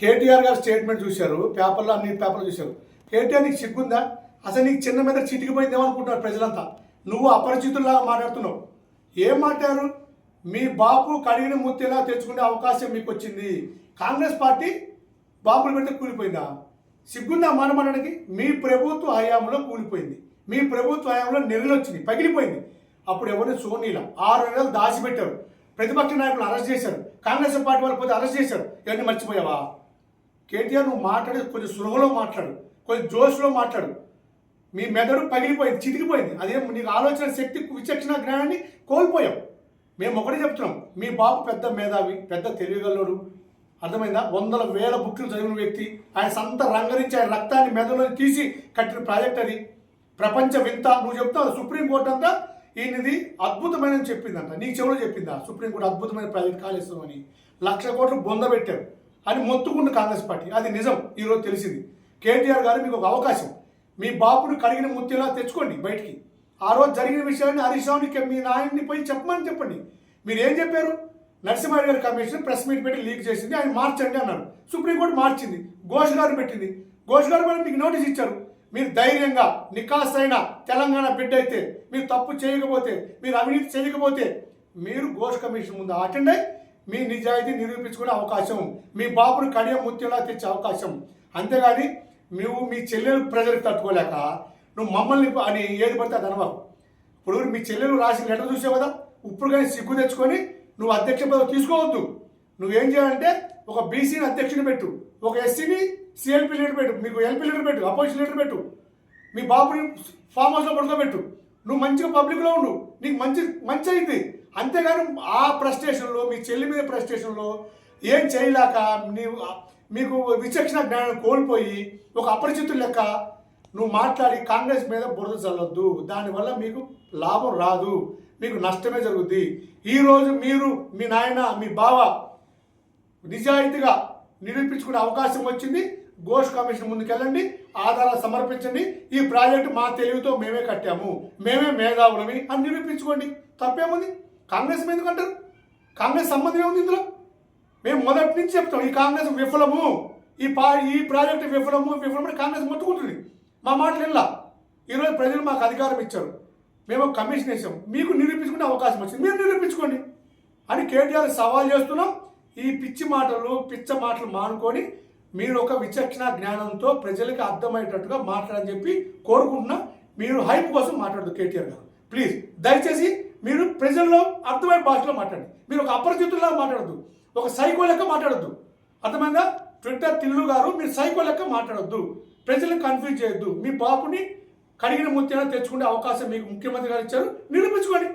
కేటీఆర్ గారు స్టేట్మెంట్ చూశారు పేపర్లో అన్ని పేపర్లు చూశారు. కేటీఆర్ నీకు సిగ్గుందా? అసలు నీకు చిన్న మీద చిటికిపోయిందేమో అనుకుంటున్నారు ప్రజలంతా. నువ్వు అపరిచితుల్లాగా మాట్లాడుతున్నావు. ఏం మాట్లాడారు? మీ బాపు కడిగిన ముత్తేలా తెచ్చుకునే అవకాశం మీకు వచ్చింది? కాంగ్రెస్ పార్టీ బాపులు పెడితే కూలిపోయిందా? సిగ్గుందా మానమనడానికి మీ ప్రభుత్వ హయాంలో కూలిపోయింది. మీ ప్రభుత్వ హయాంలో నెరలు వచ్చింది పగిలిపోయింది. అప్పుడు ఎవరిని సోనీల ఆరు నెలలు దాచిపెట్టారు. ప్రతిపక్ష నాయకులు అరెస్ట్ చేశారు. కాంగ్రెస్ పార్టీ వాళ్ళు పోతే అరెస్ట్ చేశారు. ఇవన్నీ మర్చిపోయావా? కేటీఆర్ నువ్వు మాట్లాడి కొంచెం సులభలో మాట్లాడు కొంచెం జోష్లో మాట్లాడు. మీ మెదడు పగిలిపోయింది చితికిపోయింది. అదే నీకు ఆలోచన శక్తి విచక్షణ జ్ఞానాన్ని కోల్పోయాం. మేము ఒకటే చెప్తున్నాం మీ బాబు పెద్ద మేధావి పెద్ద తెలివిగల్లోడు అర్థమైందా? వందల వేల బుక్లు చదివిన వ్యక్తి. ఆయన సంత రంగరించి ఆయన రక్తాన్ని మెదడులో తీసి కట్టిన ప్రాజెక్ట్ అది. ప్రపంచ వింత నువ్వు చెప్తావు సుప్రీంకోర్టు అంతా ఈయనది అద్భుతమైన చెప్పిందంట. నీకు చెవులు చెప్పిందా? సుప్రీంకోర్టు అద్భుతమైన ప్రాజెక్ట్ కాళేశ్వరం లక్ష కోట్లు బొందబెట్టారు అని మొత్తుకుండు కాంగ్రెస్ పార్టీ. అది నిజం. ఈరోజు తెలిసింది. కేటీఆర్ గారు మీకు ఒక అవకాశం. మీ బాపును కడిగిన ముత్తిలా తెచ్చుకోండి బయటికి. ఆ రోజు జరిగిన విషయాన్ని హరీష్ రావుని మీ నాయన్ని పోయి చెప్పమని చెప్పండి. మీరు ఏం చెప్పారు? నరసింహారెడ్డి గారి కమిషన్ ప్రెస్ మీట్ పెట్టి లీక్ చేసింది. ఆయన మార్చండి అన్నారు. సుప్రీంకోర్టు మార్చింది. ఘోష్ గారు పెట్టింది. ఘోష్ గారు మీకు నోటీస్ ఇచ్చారు. మీరు ధైర్యంగా నికాసైన తెలంగాణ బిడ్డ అయితే మీరు తప్పు చేయకపోతే మీరు అవినీతి చేయకపోతే మీరు ఘోష్ కమిషన్ ముందు అటెండ్ అయి మీ నిజాయితీ నిరూపించుకునే అవకాశం మీ బాబును కడియ ముత్యంలా తెచ్చే అవకాశం. అంతేగాని నువ్వు మీ చెల్లెలు ప్రజలకు తట్టుకోలేక నువ్వు మమ్మల్ని అని ఏది పడితే అది అనవాకు. ఇప్పుడు మీ చెల్లెలు రాసిన లెటర్ చూసావు కదా? ఇప్పుడు కానీ సిగ్గు తెచ్చుకొని నువ్వు అధ్యక్ష పదవి తీసుకోవద్దు. నువ్వేం చేయాలంటే ఒక బీసీని అధ్యక్షుని పెట్టు. ఒక ఎస్సీని సిఎల్పి లీడర్ పెట్టు మీకు ఎల్పీ లీడర్ పెట్టు అపోజిషన్ లీడర్ పెట్టు. మీ బాబుని ఫామ్ హౌస్లో పడుకోబెట్టు నువ్వు మంచిగా పబ్లిక్లో ఉండు. నీకు మంచి మంచి అయింది. అంతేగాని ఆ ప్రస్టేషన్లో మీ చెల్లి మీద ప్రస్టేషన్లో ఏం చేయలేక నీవు మీకు విచక్షణ జ్ఞానం కోల్పోయి ఒక అపరిచితులు లెక్క నువ్వు మాట్లాడి కాంగ్రెస్ మీద బురద చల్లొద్దు. దానివల్ల మీకు లాభం రాదు. మీకు నష్టమే జరుగుద్ది. ఈరోజు మీరు మీ నాయన మీ బావ నిజాయితీగా నిరూపించుకునే అవకాశం వచ్చింది. ఘోష్ కమిషన్ ముందుకెళ్ళండి ఆధారాలు సమర్పించండి ఈ ప్రాజెక్టు మా తెలివితో మేమే కట్టాము మేమే మేధావులమి అని నిరూపించుకోండి. తప్పేముంది? కాంగ్రెస్ ఎందుకంటారు అంటారు? కాంగ్రెస్ సంబంధం ఏముంది ఇందులో? మేము మొదటి నుంచి చెప్తాం ఈ కాంగ్రెస్ విఫలము ఈ పా ఈ ప్రాజెక్టు విఫలము విఫలమని కాంగ్రెస్ మొత్తుకుంటుంది. మా మాటలు ఇలా ఈరోజు ప్రజలు మాకు అధికారం ఇచ్చారు. మేము కమిషన్ వేసాం. మీకు నిరూపించుకునే అవకాశం వచ్చింది. మీరు నిరూపించుకోండి. అని కేటీఆర్ సవాల్ చేస్తున్నాం. ఈ పిచ్చి మాటలు పిచ్చ మాటలు మానుకొని మీరు ఒక విచక్షణ జ్ఞానంతో ప్రజలకు అర్థమయ్యేటట్టుగా మాట్లాడని చెప్పి కోరుకుంటున్నా. మీరు హైప్ కోసం మాట్లాడదు కేటీఆర్ గారు. ప్లీజ్ దయచేసి మీరు ప్రజల్లో అర్థమైన భాషలో మాట్లాడండి. మీరు ఒక అపరిచితుల్లా మాట్లాడద్దు. ఒక సైకో లెక్క మాట్లాడద్దు. అర్థమైందా? ట్విట్టర్ తిల్లు గారు మీరు సైకో లెక్క మాట్లాడొద్దు. ప్రజలను కన్ఫ్యూజ్ చేయొద్దు. మీ బాపుని కడిగిన ముత్యాలను తెచ్చుకునే అవకాశం మీకు ముఖ్యమంత్రి గారు ఇచ్చారు. నిరూపించుకోండి.